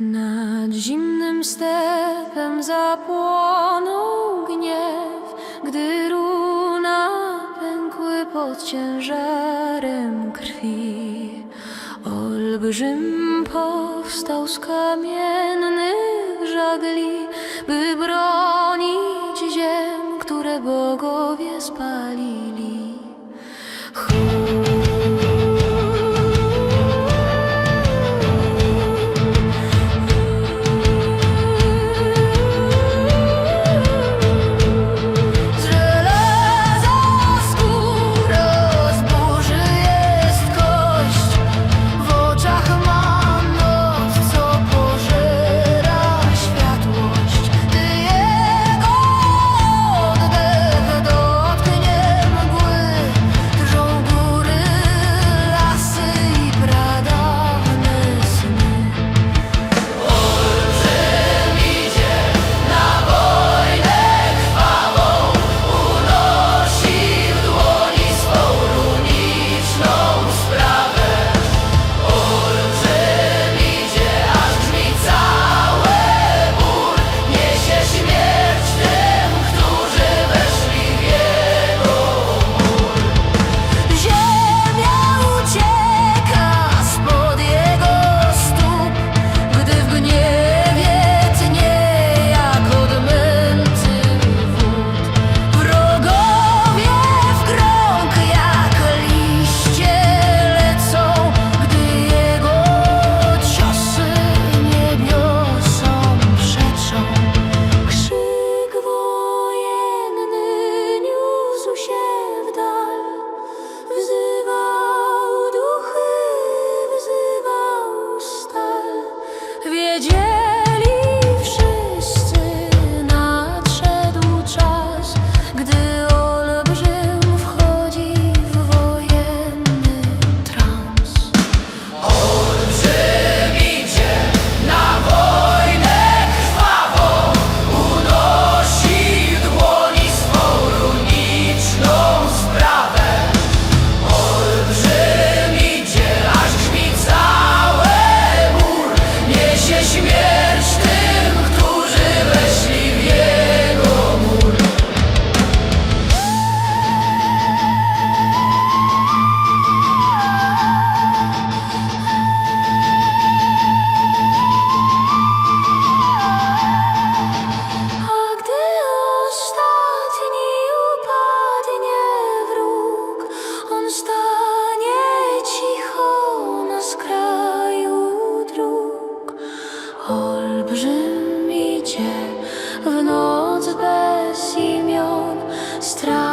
Nad zimnym stepem zapłonął gniew, gdy runa pękły pod ciężarem krwi. Olbrzym powstał z kamiennych żagli, by bronić ziem, które bogowie spalili. w noc bez imion strach.